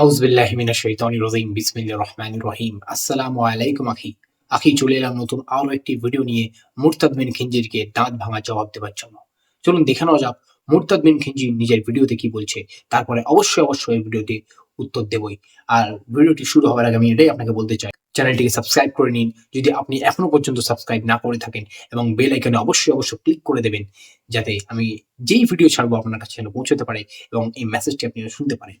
আউজ বিল্লাহ মিনাশ শাইতানির রাজিম, বিসমিল্লাহির রহিম। আসসালামু আলাইকুম, আখি। আখি, চলে এলাম নতুন আরও একটি ভিডিও নিয়ে মুরতাদ বিন খিঞ্জিরকে দাঁত ভাঙা জবাব দেওয়ার জন্য। চলুন দেখে নেওয়া যাক মুরতাদ বিন খিঞ্জি নিজের ভিডিওতে কি বলছে। তারপরে অবশ্যই অবশ্যই ভিডিওতে উত্তর দেবই। আর ভিডিওটি শুরু হওয়ার আগে আমি এটাই আপনাকে বলতে চাই, চ্যানেলটিকে সাবস্ক্রাইব করে নিন। যদি আপনি এখনও পর্যন্ত সাবস্ক্রাইব না করে থাকেন এবং বেল আইকনে অবশ্যই অবশ্যই ক্লিক করে দেবেন, যাতে আমি যেই ভিডিও ছাড়বো আপনার কাছে পৌঁছতে পারে এবং এই মেসেজটি আপনি শুনতে পারেন।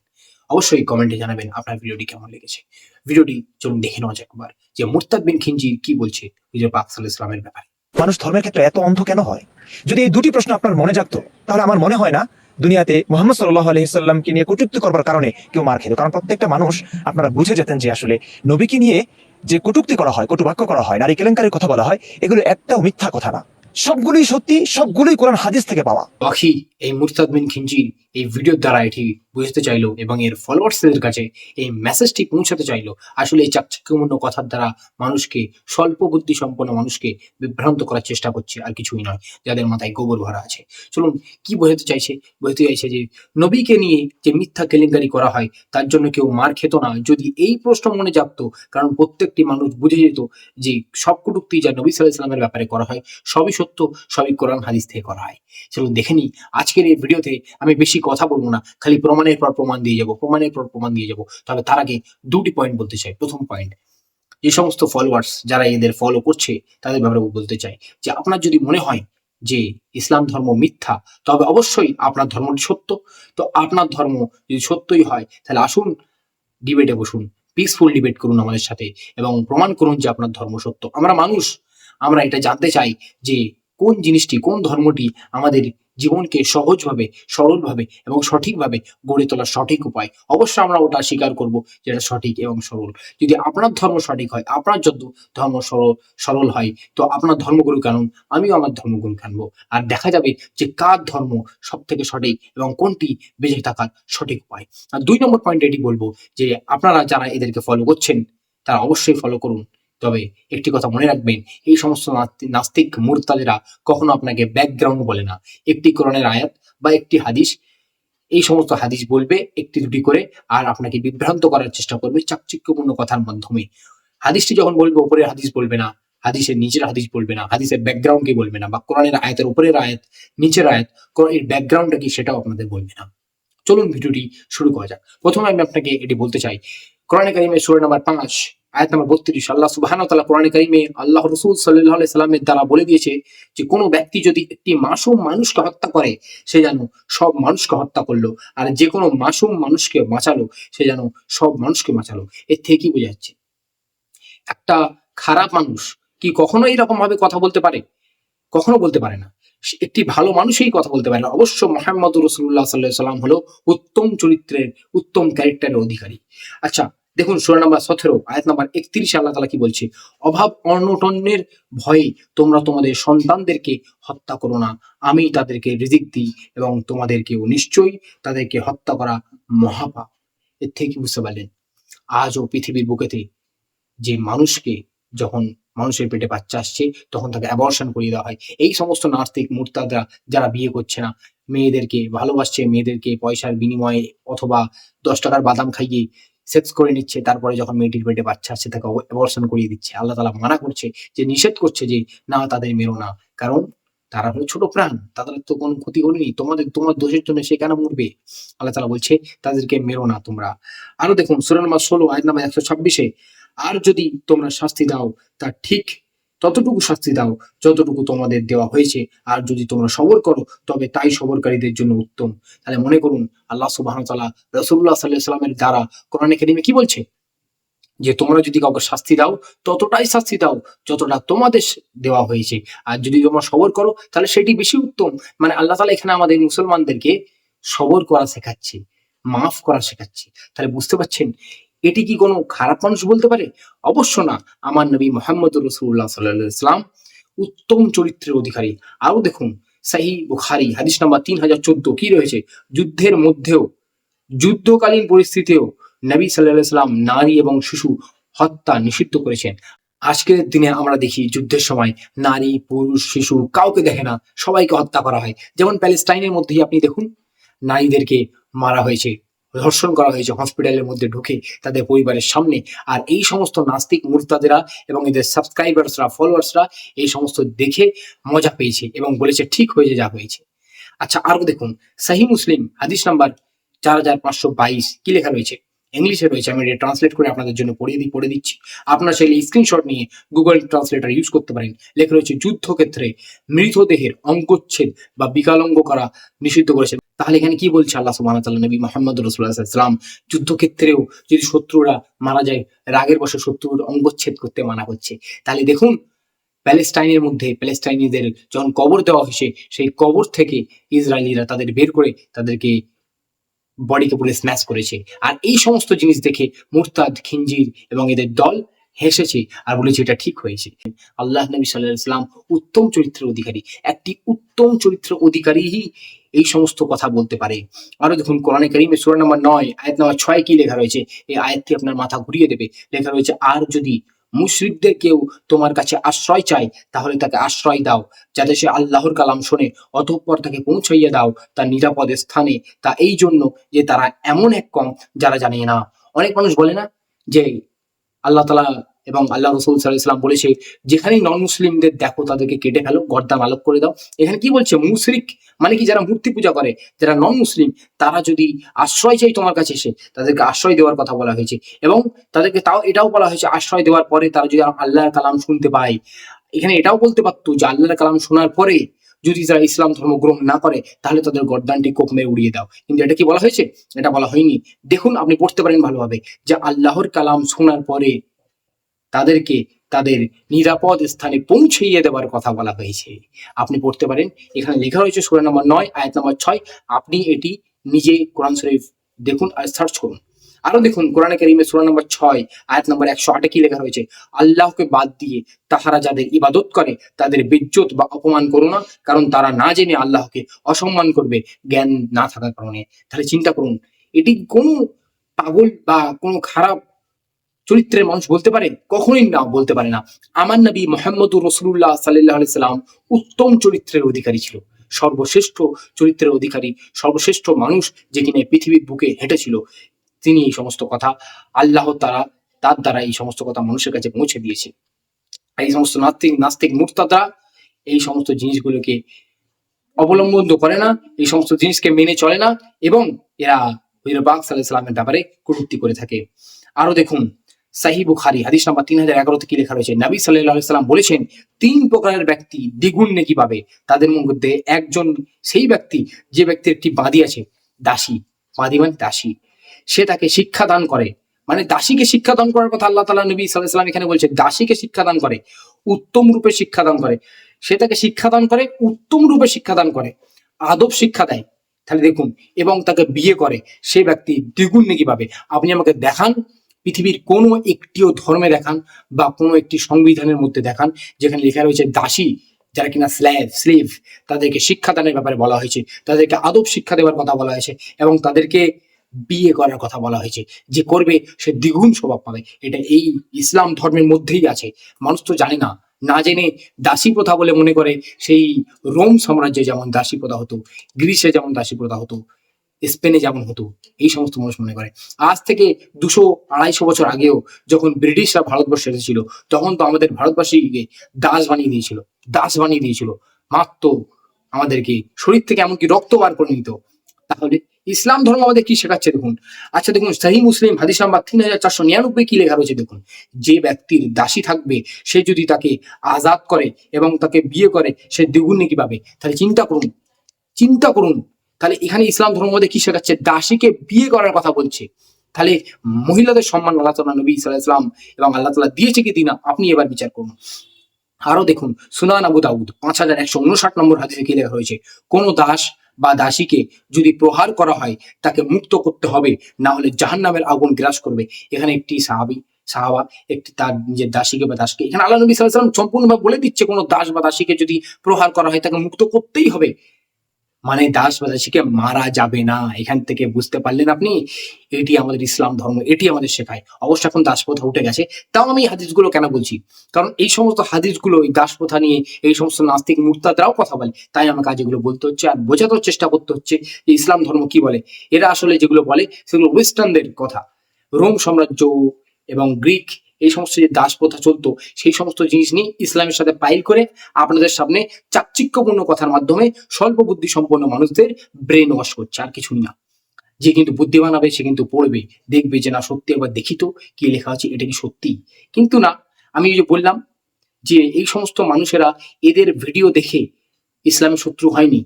অবশ্যই কমেন্টে জানাবেন আপনার ভিডিওটি কেমন লেগেছে। ভিডিওটি চলুন দেখে নেওয়া যাক একবার যে মুরতাদ বিন খিনজি কি বলছে হুজুর পাক ইসলামের ব্যাপারে। মানুষ ধর্মের ক্ষেত্রে এত অন্ধ কেন হয়? যদি এই দুটি প্রশ্ন আপনার মনে জাগতো তাহলে আমার মনে হয় না দুনিয়াতে মোহাম্মদ সাল্লাহ আলহিসাল্লামকে নিয়ে কটূক্তি করবার কারণে কেউ মার খেত। কারণ প্রত্যেকটা মানুষ আপনারা বুঝে যেতেন যে আসলে নবীকে নিয়ে যে কটুক্তি করা হয় কটুবাক্য করা হয় নারী কেলেঙ্কারের কথা বলা হয় এগুলো একটাও মিথ্যা কথা না। সবগুলোই সত্যি সবগুলোই কোরআন হাদিস থেকে পাওয়া। বাকি এই মুরতাদ বিন খিনজি এই ভিডিওর দ্বারা এটি বুঝতে চাইলো এবং এর ফলোয়ার্সদের কাছে এই মেসেজটি পৌঁছাতে চাইলো। আসলে এই চাকচিক্যমূর্ণ কথার দ্বারা মানুষকে, স্বল্প বুদ্ধি সম্পন্ন মানুষকে বিভ্রান্ত করার চেষ্টা করছে আর কিছুই নয়, যাদের মাথায় গোবর ভরা আছে। চলুন, কি বোঝাতে চাইছে? বোঝাতে চাইছে যে, নবীকে নিয়ে যে মিথ্যা কেলেঙ্কারি করা হয়, তার জন্য কেউ মার খেত না। যদি এই প্রশ্ন মনে জাগতো, কারণ প্রত্যেকটি মানুষ বুঝে যেত যে সব কটুক্তি যা নবী সাল্লাহ সাল্লামের ব্যাপারে করা হয়, সবই সত্য, সবই কোরআন হাদিস থেকে করা হয়। চলুন দেখে নিই, আজকের এই ভিডিওতে আমি বেশি কথা বলব না, খালি প্রমাণের পর প্রমাণ দিয়ে যাব, প্রমাণের পর প্রমাণ দিয়ে যাব। তবে তার আগে দুটি পয়েন্ট বলতে চাই। প্রথম পয়েন্ট যে সমস্ত ফলোয়ার্স যারা এদের ফলো করছে, তাদের ব্যাপারে বলতে চাই যে, আপনার যদি মনে হয় যে ইসলাম ধর্ম মিথ্যা, তবে অবশ্যই আপনার ধর্মটি সত্য। তো আপনার ধর্ম যদি সত্যই হয়, তাহলে আসুন ডিবেটে বসুন পিসফুল ডিবেট করুন আমাদের সাথে এবং প্রমাণ করুন যে আপনার ধর্ম সত্য। আমরা মানুষ, আমরা এটা জানতে চাই যে কোন জিনিসটি, কোন ধর্মটি আমাদের জীবনকে সহজভাবে, সরলভাবে এবং সঠিকভাবে গড়ে তোলার সঠিক উপায়। অবশ্যই আমরা ওটা স্বীকার করব যেটা সঠিক এবং সরল। যদি আপনার ধর্ম সঠিক হয়, আপনার যত ধর্ম সরল সরল হয়, তো আপনার ধর্মগুরু কানুন, আমিও আমার ধর্মগুরু কানবো। আর দেখা যাবে যে কার ধর্ম সব থেকে সঠিক এবং কোনটি বেঁচে থাকার সঠিক উপায়। আর দুই নম্বর পয়েন্ট এটি বলব যে আপনারা যারা এদেরকে ফলো করছেন, তারা অবশ্যই ফলো করুন। তবে একটি কথা মনে রাখবেন, এই সমস্ত নাস্তিক মুরতাদেরা কখনো আপনাকে ব্যাকগ্রাউন্ড বলে না। একটি কোরআনের আয়াত বা একটি হাদিস, এই সমস্ত হাদিস বলবে, একটি দুটি করে, আর আপনাকে বিভ্রান্ত করার চেষ্টা করবে চাকচিক্যপূর্ণ কথার মাধ্যমে। হাদিসটি যখন বলবে, উপরের হাদিস বলবে না, হাদিসের নিচের হাদিস বলবে না, হাদিসের ব্যাকগ্রাউন্ড কি বলবে না, বা কোরআনের আয়াতের উপরের আয়াত, নিচের আয়াত কোরআন এর ব্যাকগ্রাউন্ডটা কি সেটাও আপনাদের বলবে না। চলুন ভিডিওটি শুরু করা যাক। প্রথমে আমি আপনাকে এটি বলতে চাই। কোরআনে কারিমের সুরা নাম্বার পাঁচ আয়াত নাম্বার বত্রিশ। আল্লাহ সুবাহান কোরআনে কারিমে আল্লাহ রসুল সাল্লাহ সাল্লামের দ্বারা বলে দিয়েছে যে, কোনো ব্যক্তি যদি একটি মাসুম মানুষকে হত্যা করে, সে যেন সব মানুষকে হত্যা করল। আর যে কোনো মাসুম মানুষকে বাঁচালো, সে যেন সব মানুষকে বাঁচালো। এর বোঝা যাচ্ছে? একটা খারাপ মানুষ কি কখনো এরকম ভাবে কথা বলতে পারে? কখনো বলতে পারে না। একটি ভালো মানুষই কথা বলতে পারে না। অবশ্য মোহাম্মদ রসুল্লাহ সাল্লাহ সাল্লাম হলো উত্তম চরিত্রের, উত্তম ক্যারেক্টারের অধিকারী। আচ্ছা দেখুন সুরা নাম্বার, সতেরো, আয়াত নাম্বার একত্রিশ আল্লাহ তালা কি বলছে? অভাব অনটনের ভয়ে তোমরা তোমাদের সন্তানদেরকে হত্যা করো না। আমি তাদেরকে রিজিক দিই এবং তোমাদেরকেও নিশ্চয়ই তাদেরকে হত্যা করা মহাপাপ। এর থেকে বুঝতে পারলেন? আজও পৃথিবীর বুকেতে যে মানুষকে যখন মানুষের পেটে বাচ্চা আসছে, তখন তাকে অ্যাবর্শন করিয়ে দেওয়া হয়। এই সমস্ত নাস্তিক মুরতাদরা যারা বিয়ে করছে না, মেয়েদেরকে ভালোবাসছে, মেয়েদেরকে পয়সার বিনিময়ে অথবা দশ টাকার বাদাম খাইয়ে সেক্স করে নিচ্ছে, তারপরে যখন মেয়েটির পেটে বাচ্চা আসছে, তাকে অবর্ষণ করিয়ে দিচ্ছে। আল্লাহ তালা মানা করছে যে, নিষেধ করছে যে, না, তাদের মেরো না। কারণ তারা হলো ছোট প্রাণ, তাদের তো কোনো ক্ষতি করেনি তোমাদের, তোমার দোষের জন্য সে কেন মরবে? আল্লাহ তালা বলছে, তাদেরকে মেরো না তোমরা। আরও দেখুন সুরান মাস ষোলো আয় নাম্বার একশো ছাব্বিশে, আর যদি তোমরা শাস্তি দাও, তা ঠিক ততটুকু শাস্তি দাও, যতটুকু তোমাদের দেওয়া হয়েছে। আর যদি তোমরা সবর করো, তবে তাই সবরকারীদের জন্য উত্তম। তাহলে মনে করুন, আল্লাহ সুবাহ তালা রসুল্লাহ সাল্লাহ সাল্লামের দ্বারা কোরআন একাডেমি কি বলছে? যে তোমরা যদি কাউকে শাস্তি দাও, ততটাই শাস্তি দাও যতটা তোমাদের দেওয়া হয়েছে। আর যদি তোমরা সবর করো, তাহলে সেটি বেশি উত্তম। মানে আল্লাহ তালা এখানে আমাদের মুসলমানদেরকে সবর করা শেখাচ্ছে, মাফ করা শেখাচ্ছে। তাহলে বুঝতে পারছেন? এটি কি কোনো খারাপ মানুষ বলতে পারে? অবশ্য না। আমার নবী মোহাম্মদ রসুল্লাহ সাল্লাহ ইসলাম উত্তম চরিত্রের অধিকারী। আরও দেখুন সাহি বুখারি, হাদিস নাম্বার তিন হাজার চোদ্দ, কি রয়েছে? যুদ্ধের মধ্যেও, যুদ্ধকালীন পরিস্থিতিতেও নবী সাল্লাহ সাল্লাম নারী এবং শিশু হত্যা নিষিদ্ধ করেছেন। আজকের দিনে আমরা দেখি যুদ্ধের সময় নারী, পুরুষ, শিশু কাউকে দেখে না, সবাইকে হত্যা করা হয়। যেমন প্যালেস্টাইনের মধ্যেই আপনি দেখুন, নারীদেরকে মারা হয়েছে। ধর্ষণ করা হয়েছে হসপিটালের মধ্যে ঢুকে তাদের পরিবারের সামনে। আর এই সমস্ত নাস্তিক মুরতাদেরা এবং এদের সাবস্ক্রাইবার্সরা ফলোয়ার্সরা এই সমস্ত দেখে মজা পেয়েছে এবং বলেছে, ঠিক হয়েছে যা হয়েছে। আচ্ছা আরও দেখুন সাহি মুসলিম হাদিস নাম্বার চার হাজার পাঁচশো বাইশ, কি লেখা রয়েছে? ইংলিশে রয়েছে, আমি এটা ট্রান্সলেট করে আপনাদের জন্য পড়িয়ে দিই পড়ে দিচ্ছি। আপনারা চাইলে স্ক্রিনশট নিয়ে গুগল ট্রান্সলেটার ইউজ করতে পারেন। লেখা রয়েছে, যুদ্ধক্ষেত্রে মৃতদেহের অঙ্গচ্ছেদ বা বিকলাঙ্গ করা নিষিদ্ধ করেছেন তাহলে এখানে কি বলছে আল্লাহ ওয়া তাআলা, নবী মুহাম্মদ রাসূলুল্লাহ যুদ্ধক্ষেত্রেও যদি শত্রুরা মারা যায়, রাগের বশে শত্রুর অঙ্গচ্ছেদ করতে মানা করছে তাহলে দেখুন, প্যালেস্টাইনের মধ্যে, প্যালেস্টাইনিদের যখন কবর দেওয়া হয়েছে, সেই কবর থেকে ইসরায়েলিরা তাদের বের করে তাদেরকে বডিকে পুরো স্ম্যাশ করেছে। আর এই সমস্ত জিনিস দেখে মুরতাদ খিঞ্জির এবং এদের দল হেসেছে আর বলেছে এটা ঠিক হয়েছে। আল্লাহ নবী সাল্লাহ ইসলাম উত্তম চরিত্রের অধিকারী। একটি উত্তম চরিত্র অধিকারীই এই সমস্ত কথা বলতে পারে। আরও দেখুন, কোরআনে কারিমে সূরা নম্বর নয়, আয়াত নম্বর ছয় কি লেখা রয়েছে? এই আয়াতটি আপনার মাথা ঘুরিয়ে দেবে। লেখা রয়েছে, আর যদি মুশরিকদের কেউ তোমার কাছে আশ্রয় চায়, তাহলে তাকে আশ্রয় দাও। যাতে সে আল্লাহর কালাম শোনে, অতঃপর তাকে পৌঁছাইয়া দাও তার নিরাপদ স্থানে। তা এই জন্য যে তারা এমন এক কম যারা জানে না। অনেক মানুষ বলে না যে আল্লাহ তালা এবং আল্লাহ রসুল সাল্লাম বলেছে, যেখানেই নন মুসলিমদের দেখো, তাদেরকে কেটে ফেলো, গর্দান আলোক করে দাও। এখানে কি বলছে? মুশরিক মানে কি? যারা মূর্তি পূজা করে, যারা নন মুসলিম তারা যদি আশ্রয় চাই তোমার কাছে এসে, তাদেরকে আশ্রয় দেওয়ার কথা বলা হয়েছে। এবং তাদেরকে তাও এটাও বলা হয়েছে, আশ্রয় দেওয়ার পরে তারা যদি আল্লাহর কালাম শুনতে পায়। এখানে এটাও বলতে পারতো যে আল্লাহর কালাম শোনার পরে যদি তারা ইসলাম ধর্ম গ্রহণ না করে, তাহলে তাদের গর্দানটি কোপ উড়িয়ে দাও। কিন্তু এটা কি বলা হয়েছে? এটা বলা হয়নি। দেখুন, আপনি পড়তে পারেন ভালোভাবে যে আল্লাহর কালাম শোনার পরে তাদেরকে তাদের নিরাপদ স্থানে পৌঁছইয়ে দেওয়ার কথা বলা হয়েছে। আপনি পড়তে পারেন। এখানে লেখা রয়েছে সূরা নম্বর নয়, আয়াত নম্বর ছয়। আপনি এটি নিজে কোরআন শরীফ দেখুন আর সার্চ করুন। আরও দেখুন, কোরআনে কারিমে সূরা নম্বর ছয়, আয়াত নম্বর একশো আটে কি লেখা রয়েছে? আল্লাহকে বাদ দিয়ে তাহারা যাদের ইবাদত করে, তাদের বেজ্জত বা অপমান করো না, কারণ তারা না জেনে আল্লাহকে অসম্মান করবে, জ্ঞান না থাকার কারণে। তাহলে চিন্তা করুন, এটি কোনো পাগল বা কোনো খারাপ চরিত্রের মানুষ বলতে পারে? কখনোই না, বলতে পারে না। আমার নবী মোহাম্মদুর রসুল্লাহ সাল্লাহ সাল্লাম উত্তম চরিত্রের অধিকারী ছিল। সর্বশ্রেষ্ঠ চরিত্রের অধিকারী, সর্বশ্রেষ্ঠ মানুষ যে কিনা পৃথিবীর বুকে হেঁটেছিল। তিনি এই সমস্ত কথা, আল্লাহ তারা, তার দ্বারা এই সমস্ত কথা মানুষের কাছে পৌঁছে দিয়েছে। এই সমস্ত নাস্তিক নাস্তিক মুক্তাদা এই সমস্ত জিনিসগুলোকে অবলম্বন করে না, এই সমস্ত জিনিসকে মেনে চলে না এবং এরা হইরবাগ সাল্লামের ব্যাপারে কটূক্তি করে থাকে। আরও দেখুন সাহি বুখারি, হাদিস নাম্বার তিন হাজার এগারোতে কি লেখা রয়েছে? নবী সাল্লাহ সাল্লাম বলেছেন, তিন প্রকারের ব্যক্তি দ্বিগুণ নেকি পাবে। তাদের মধ্যে একজন সেই ব্যক্তি, যে ব্যক্তির একটি বাঁধি আছে, দাসী। বাঁধি মানে দাসী। সে তাকে শিক্ষা দান করে। মানে দাসীকে শিক্ষা দান করার কথা আল্লাহ তালা নবী সাল্লাম এখানে বলছে, দাসীকে শিক্ষা দান করে, উত্তম রূপে শিক্ষা দান করে। সে তাকে শিক্ষা দান করে, উত্তম রূপে শিক্ষা দান করে, আদব শিক্ষা দেয়। তাহলে দেখুন, এবং তাকে বিয়ে করে, সে ব্যক্তি দ্বিগুণ নাকি পাবে। আপনি আমাকে দেখান, পৃথিবীর কোনো একটিও ধর্মে দেখান বা কোনো একটি সংবিধানের মধ্যে দেখান, যেখানে লেখা রয়েছে দাসী, যারা কিনা স্ল্যাব স্লিভ, তাদেরকে শিক্ষাদানের ব্যাপারে বলা হয়েছে, তাদেরকে আদব শিক্ষা দেওয়ার কথা বলা হয়েছে, এবং তাদেরকে বিয়ে করার কথা বলা হয়েছে। যে করবে, সে দ্বিগুণ স্বভাব পাবে। এটা এই ইসলাম ধর্মের মধ্যেই আছে। মানুষ তো জানে না। না জেনে দাসী প্রথা বলে মনে করে। সেই রোম সাম্রাজ্যে যেমন দাসী প্রথা হতো, গ্রিসে যেমন দাসী প্রথা হতো, স্পেনে যেমন হতো, এই সমস্ত মানুষ মনে করে। আজ থেকে দুশো আড়াইশো বছর আগেও যখন ব্রিটিশরা ভারতবর্ষে এসেছিল, তখন তো আমাদের ভারতবাসীকে দাস বানিয়ে দিয়েছিল। দাস বানিয়ে দিয়েছিল। মাত্র আমাদেরকে। শরীর থেকে এমনকি রক্ত বার করে নিত। তাহলে ইসলাম ধর্ম আমাদের কি শেখাচ্ছে দেখুন? আচ্ছা দেখুন, সাহি মুসলিম হাদিস নাম্বার তিন হাজার চারশো নিরানব্বই কি লেখা রয়েছে দেখুন? যে ব্যক্তির দাসী থাকবে, সে যদি তাকে আজাদ করে এবং তাকে বিয়ে করে, সে দ্বিগুণ নাকি পাবে। তাহলে চিন্তা করুন চিন্তা করুন। তাহলে এখানে ইসলাম ধর্ম আমাদের কি শেখাচ্ছে? দাসীকে বিয়ে করার কথা বলছে। তাহলে মহিলাদের সম্মান আল্লাহ তালা নবী সাল্লাহ ইসলাম এবং আল্লাহ তালা দিয়েছে কি দিনা? আপনি এবার বিচার করুন। আরও দেখুন, সুনান আবু দাউদ, পাঁচ হাজার একশো উনষাট নম্বর হাদিসে কি লেখা রয়েছে? কোন দাস বা দাসীকে যদি প্রহার করা হয়, তাকে মুক্ত করতে হবে, না হলে জাহান্নামের আগুন গ্রাস করবে। এখানে একটি সাহাবি, সাহাবা, একটি তার নিজের দাসীকে বা দাসকে, এখানে আল্লাহ নবী সাল্লাম সম্পূর্ণভাবে বলে দিচ্ছে, কোনো দাস বা দাসীকে যদি প্রহার করা হয়, তাকে মুক্ত করতেই হবে। মানে দাস বা দাসীকে মারা যাবে না। এখান থেকে বুঝতে পারলেন আপনি? এটি আমাদের ইসলাম ধর্ম, এটি আমাদের শেখায়। অবশ্য এখন দাসপ্রথা উঠে গেছে। তাও আমি হাদিসগুলো কেন বলছি? কারণ এই সমস্ত হাদিসগুলো, এই দাসপ্রথা নিয়ে এই সমস্ত নাস্তিক মুক্তাদরাও কথা বলে। তাই আমাকে আজ এগুলো বলতে হচ্ছে আর বোঝানোর চেষ্টা করতে হচ্ছে যে ইসলাম ধর্ম কি বলে। এরা আসলে যেগুলো বলে সেগুলো ওয়েস্টার্নদের কথা। রোম সাম্রাজ্য এবং গ্রিক এই সমস্ত যে দাস প্রথা চলতো, সেই সমস্ত জিনিস নিয়ে ইসলামের সাথে পাইল করে আপনাদের সামনে চাকচিক্যপূর্ণ কথার মাধ্যমে স্বল্প বুদ্ধি সম্পন্ন মানুষদের ব্রেন ওয়াশ করছে, আর কিছুই না। যে কিন্তু বুদ্ধিমান হবে সে কিন্তু পড়বে, দেখবে যে না, সত্যি একবার দেখি তো কি লেখা আছে, এটা কি সত্যি? কিন্তু না, আমি যে বললাম যে এই সমস্ত মানুষেরা এদের ভিডিও দেখে ইসলামের শত্রু হয়নি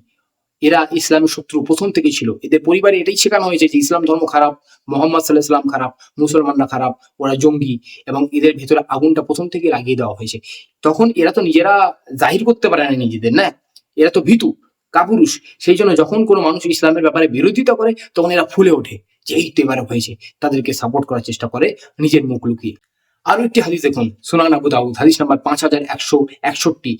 এরা ইসলামের শত্রু প্রথম থেকেই ছিল। এদের পরিবারে এটাই শেখানো হয়েছে যে ইসলাম ধর্ম খারাপ, মোহাম্মদ সাল্লাহ সাল্লাম খারাপ, মুসলমানরা খারাপ, ওরা জঙ্গি এবং এদের ভেতরে আগুনটা প্রথম থেকে লাগিয়ে দেওয়া হয়েছে। তখন এরা তো নিজেরা জাহির করতে পারে না নিজেদের, না? এরা তো ভীতু, কাপুরুষ। সেই জন্য যখন কোনো মানুষ ইসলামের ব্যাপারে বিরোধিতা করে, তখন এরা ফুলে ওঠে যে এই তো এবারে হয়েছে। তাদেরকে সাপোর্ট করার চেষ্টা করে নিজের মুখ লুকিয়ে। আরও একটি হাদিস দেখুন, সুনান আবু দাউদ, হাদিস নাম্বার পাঁচ হাজার একশো একষট্টি।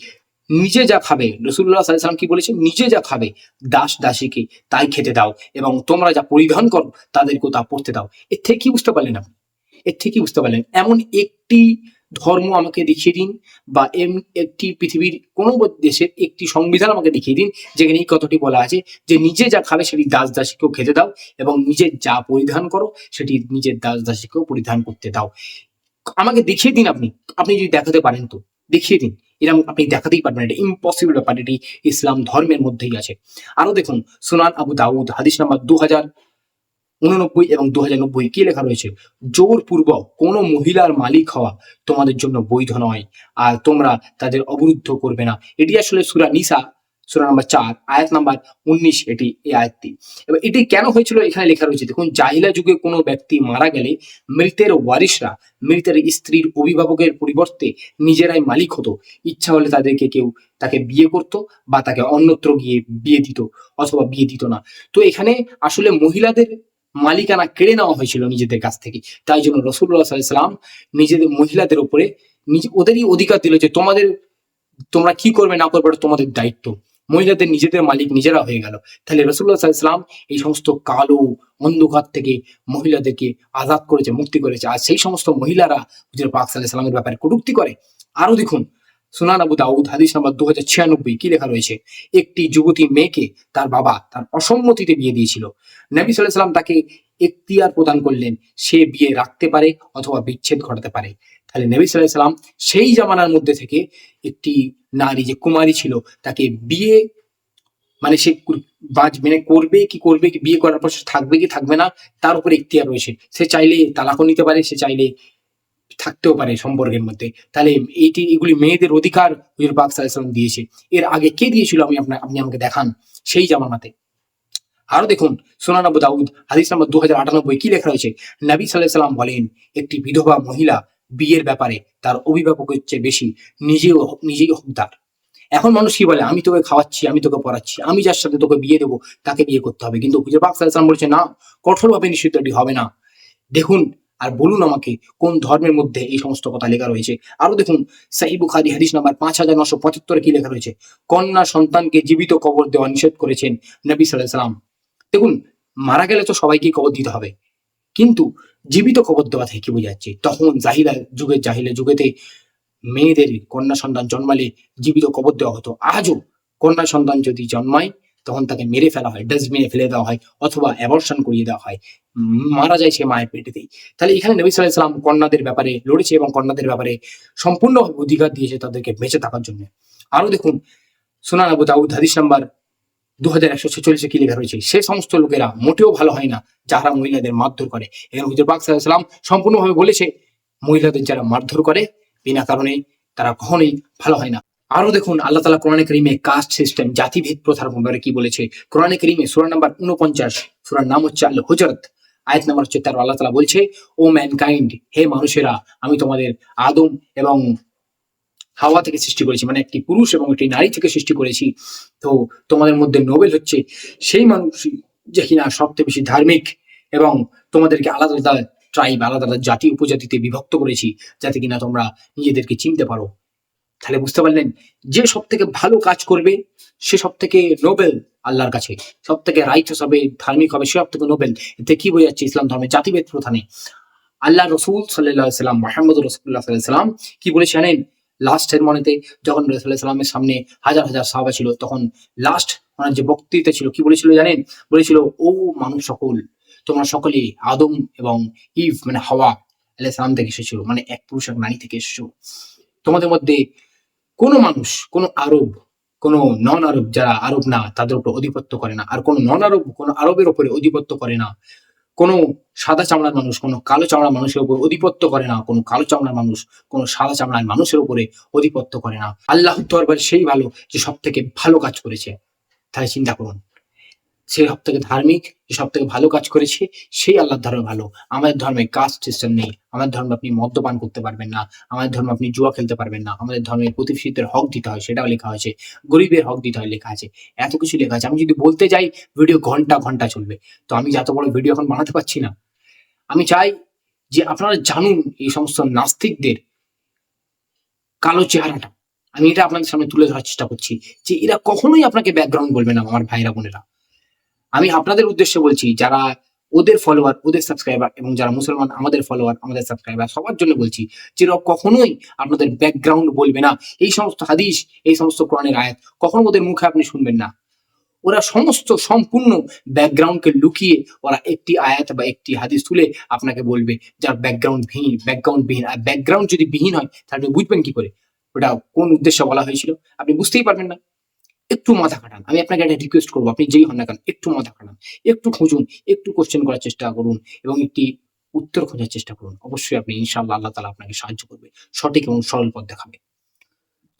নিজে যা খাবে রসুল্লাহ সাল্লাম কি বলেছে নিজে যা খাবে, দাস দাসীকে তাই খেতে দাও এবং তোমরা যা পরিধান করো তাদেরকেও তা পড়তে দাও। এর থেকে কি বুঝতে পারলেন আপনি? এর থেকে কি বুঝতে পারলেন? এমন একটি ধর্ম আমাকে দেখিয়ে দিন বা এম একটি পৃথিবীর কোনো দেশের একটি সংবিধান আমাকে দেখিয়ে দিন যেখানে এই কথাটি বলা আছে যে নিজে যা খাবে সেটি দাস দাসীকেও খেতে দাও এবং নিজে যা পরিধান করো সেটি নিজের দাস দাসীকেও পরিধান করতে দাও। আমাকে দেখিয়ে দিন আপনি। আপনি যদি দেখাতে পারেন তো। দেখিয়ে দিন। এরকম আপনি দেখাতেই পারবেন এটা ইম্পসিবল ব্যাপার। এটি ইসলাম ধর্মের মধ্যেই আছে। আরও দেখুন, সুনান আবু দাউদ, হাদিস নাম্বার দু হাজার উননব্বই এবং দু হাজার নব্বই কি লেখা রয়েছে? জোর পূর্ব কোনো মহিলার মালিক হওয়া তোমাদের জন্য বৈধ নয়। আর তোমরা তাদের অবরুদ্ধ করবে না। এটি আসলে সুরা নিসা সুরা নাম্বার চার, আয়াত নাম্বার উনিশ, এটি এই আয়াতটি। এবার এটি কেন হয়েছিল? এখানে লেখা রয়েছে, দেখুন, জাহিলা যুগে কোনো ব্যক্তি মারা গেলে মৃতের ওয়ারিশরা, মৃতের স্ত্রীর অভিভাবকের পরিবর্তে নিজেরাই মালিক হতো। ইচ্ছা হলে তাদেরকে কেউ তাকে বিয়ে করত বা তাকে অন্যত্র গিয়ে বিয়ে দিত অথবা বিয়ে দিত না। তো এখানে আসলে মহিলাদের মালিকানা কেড়ে নেওয়া হয়েছিল নিজেদের কাছ থেকে। তাই জন্য রসুল্লাহ সাল্লাম নিজেদের মহিলাদের উপরে নিজে ওদেরই অধিকার দিল যে তোমাদের তোমরা কি করবে না করবে তোমাদের দায়িত্ব। মহিলাদের নিজেদের মালিক নিজেরা হয়ে গেল। তাহলে রসুল্লাহ সাল্লাম এই সমস্ত কালো অন্ধকার থেকে মহিলাদেরকে আজাদ করেছে, মুক্তি করেছে। আর সেই সমস্ত মহিলারা হুজুর পাক সাল্লাহ সাল্লামের ব্যাপারে কটূক্তি করে। আরও দেখুন, সুনান আবু দাউদ, হাদিস নাম্বার দু হাজার ছিয়ানব্বই, কি লেখা রয়েছে? একটি যুবতী মেয়েকে তার বাবা তার অসম্মতিতে বিয়ে দিয়েছিল। নবী সাল্লাহ সাল্লাম তাকে এখতিয়ার প্রদান করলেন, সে বিয়ে রাখতে পারে অথবা বিচ্ছেদ ঘটাতে পারে। তাহলে নবী সাল্লাহ সাল্লাম সেই জামানার মধ্যে থেকে একটি নারী যে কুমারী ছিল, তাকে বিয়ে মানে সে বাজ, মেনে করবে কি করবে, কি বিয়ে করার পর সে থাকবে কি থাকবে না, তার উপরে ইখতিয়ার রয়েছে। সে চাইলে তালাকও নিতে পারে, সে চাইলে থাকতেও পারে সম্পর্কের মধ্যে। তাহলে এইটি, এগুলি মেয়েদের অধিকার হুজুর পাক সাল্লাম দিয়েছে। এর আগে কে দিয়েছিল আমি আপনার, আপনি আমাকে দেখান সেই জামানাতে। আরও দেখুন, সোনান আবু দাউদ, হাদিস নাম্বার দু হাজার আটানব্বই, কি লেখা রয়েছে? নবী সাল্লাহ সাল্লাম বলেন, একটি বিধবা মহিলা বিয়ের ব্যাপারে তার অভিভাবকের চেয়ে বেশি, নিজেও নিজেই হকদার। এখন মানুষ কি বলে, আমি তোকে খাওয়াচ্ছি, আমি তোকে পড়াচ্ছি, আমি যার সাথে তোকে বিয়ে দেবো, তাকে বিয়ে করতে হবে। কিন্তু হুজুর বলছে, না, কঠোরভাবে নিষিদ্ধ এটি হবে না। দেখুন আর বলুন আমাকে কোন ধর্মের মধ্যে এই সমস্ত কথা লেখা রয়েছে। আরও দেখুন, সাহি বুখারি হাদিস নাম্বার পাঁচ হাজার নশো পঁচাত্তরে কি লেখা রয়েছে? কন্যা সন্তানকে জীবিত কবর দেওয়া নিষেধ করেছেন নবী সাল্লাহ সাল্লাম দেখুন, মারা গেলে তো সবাইকে কবর দিতে হবে। কিন্তু জীবিত কবর দেওয়া থেকে কি বোঝাচ্ছে, তখন জাহিলা যুগের জাহিলা যুগেতে মেয়েদের কন্যা সন্তান জন্মালে জীবিত কবর দেওয়া হতো। আজও কন্যা সন্তান যদি জন্মায়, তখন তাকে মেরে ফেলা হয়, ডাস্টবিনে ফেলে দেওয়া হয় অথবা অ্যাবর্শন করিয়ে দেওয়া হয়। মারা যায় সে মায়ের পেটেতেই। তাহলে এখানে নবী সাল্লাহ সাল্লাম কন্যাদের ব্যাপারে লড়েছে এবং কন্যাদের ব্যাপারে সম্পূর্ণভাবে অধিকার দিয়েছে তাদেরকে বেঁচে থাকার জন্য। আরও দেখুন, সোনান আবু দাউদ, হাদিস নাম্বার দু হাজার একশো ছেচল্লিশে কি লেখা রয়েছে? সে সমস্ত লোকেরা মোটেও ভালো হয় না, যারা মহিলাদের মারধর করে। এবং হুজুর পাক সাল্লাম সম্পূর্ণভাবে বলেছে, মহিলাদের যারা মারধর করে, বিনা কারণে তারা কখনোই ভালো হয় না। আরও দেখুন, আল্লাহ তালা কোরআনে করিমে কাস্ট সিস্টেম, জাতিভেদ প্রথার ব্যাপারে কি বলেছে? কোরআনে করিমে সুরা নাম্বার উনপঞ্চাশ সুরার নাম হচ্ছে আল হুজরত। আয়াত নাম্বার হচ্ছে তার, আল্লাহ তালা বলছে, ও ম্যানকাইন্ড, হে মানুষেরা, আমি তোমাদের আদম এবং হাওয়া থেকে সৃষ্টি করেছি মানে একটি পুরুষ এবং একটি নারী থেকে সৃষ্টি করেছি। তো তোমাদের মধ্যে নোবেল হচ্ছে সেই মানুষ যে কিনা সবচেয়ে বেশি ধার্মিক এবং তোমাদেরকে আলাদা আলাদা ট্রাইব আলাদা আলাদা জাতি, উপজাতিতে বিভক্ত করেছি যাতে কিনা তোমরা নিজেদেরকে চিনতে পারো। তাহলে বুঝতে পারলেন? যে সব থেকে ভালো কাজ করবে, সে সব থেকে নোবেল আল্লাহর কাছে সব থেকে রাইটাস হবে, ধার্মিক হবে, সে সব থেকে নোবেল। এতে কি বোঝাচ্ছে ইসলাম ধর্মে জাতিভেদ প্রথা নেই আল্লাহ রসুল সাল্লাহ সাল্লাম মাহমুদ রসুল্লাহ সাল্লাহ সাল্লাম কি বলে লাস্টের মনেতে যখন রসুল্লাহ সাল্লামের সামনে হাজার হাজার সাহাবা ছিল, তখন লাস্ট ওনার যে বক্তৃতা ছিল, কি বলেছিল জানেন? বলেছিল, ও মানুষ সকল, তোমরা সকলে আদম এবং ইভ মানে হাওয়া আলাইহিস সালাম থেকে এসেছিল মানে এক পুরুষ, এক নারী থেকে এসেছ। তোমাদের মধ্যে কোনো মানুষ, কোনো আরব, কোনো নন আরব যারা আরব না, তাদের উপর অধিপত্য করে না। আর কোনো নন আরব কোনো আরবের উপরে অধিপত্য করে না। কোনো সাদা চামড়ার মানুষ, কোনো কালো চামড়ার মানুষের উপর অধিপত্য করে না, কোনো কালো চামড়ার মানুষ, কোনো সাদা চামড়ার মানুষের উপরে অধিপত্য করে না। আল্লাহ দরবার সেই ভালো যে সব থেকে ভালো কাজ করেছে। তাই চিন্তা করুন। সে সব থেকে ধার্মিক যে সব থেকে ভালো কাজ করেছে, সেই আল্লাহর ধর্মে ভালো। আমাদের ধর্মে কাস্ট সিস্টেম নেই, আমাদের ধর্মে আপনি মদ্যপান করতে পারবেন না, আমাদের ধর্মে আপনি জুয়া খেলতে পারবেন না, আমাদের ধর্মে প্রতিবেশীদের হক দিতে হয়, সেটাও লেখা হয়েছে, গরিবের হক দিতে হয় লেখা আছে, এত কিছু লেখা আছে। আমি যদি বলতে যাই ভিডিও ঘণ্টা ঘণ্টা চলবে। তো আমি যত বড় ভিডিও এখন বানাতে পারছি না। আমি চাই যে আপনারা জানুন এই সমস্ত নাস্তিকদের কালো চেহারাটা। আমি এটা আপনাদের সামনে তুলে ধরার চেষ্টা করছি যে এরা কখনোই আপনাকে ব্যাকগ্রাউন্ড বলবে না, আমার ভাইরা বোনেরা। আমি আপনাদের উদ্দেশ্যে বলছি, যারা ওদের ফলোয়ার ওদের সাবস্ক্রাইবার এবং যারা মুসলমান, আমাদের ফলোয়ার আমাদের সাবস্ক্রাইবার সবার জন্য বলছি যে কখনোই আপনাদের ব্যাকগ্রাউন্ড বলবে না। এই সমস্ত হাদিস, এই সমস্ত কোরআনের আয়াত কখনো ওদের মুখে আপনি শুনবেন না। ওরা সমস্ত, সম্পূর্ণ ব্যাকগ্রাউন্ডকে লুকিয়ে ওরা একটি আয়াত বা একটি হাদিস তুলে আপনাকে বলবে, যার ব্যাকগ্রাউন্ড বিহীন ব্যাকগ্রাউন্ড বিহীন আর ব্যাকগ্রাউন্ড যদি বিহীন হয়, তাহলে বুঝবেন কি করে? ওটা কোন উদ্দেশ্যে বলা হয়েছিল? আপনি বুঝতেই পারবেন না। একটু মাথা খাটান। আমি আপনাকে একটা রিকোয়েস্ট করব, আপনি যেই হন না কেন, একটু মাথা খাটান। একটু খুঁজুন, একটু কোশ্চেন করার চেষ্টা করুন এবং একটি উত্তর খোঁজার চেষ্টা করুন। অবশ্যই আপনি ইনশাআল্লাহ আল্লাহ তালা আপনাকে সাহায্য করবে, সঠিক এবং সরল পথ দেখাবে।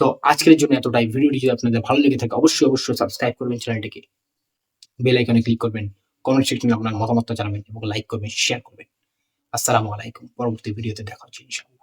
তো আজকের জন্য এতটাই। ভিডিওটি যদি আপনাদের ভালো লেগে থাকে, অবশ্যই অবশ্যই সাবস্ক্রাইব করবেন চ্যানেলটিকে বেল আইকনে ক্লিক করবেন কমেন্ট সেকশনে আপনার মতামত জানাবেন এবং লাইক করবেন শেয়ার করবেন। আসসালামু আলাইকুম। পরবর্তী ভিডিওতে দেখা হচ্ছে ইনশাআল্লাহ।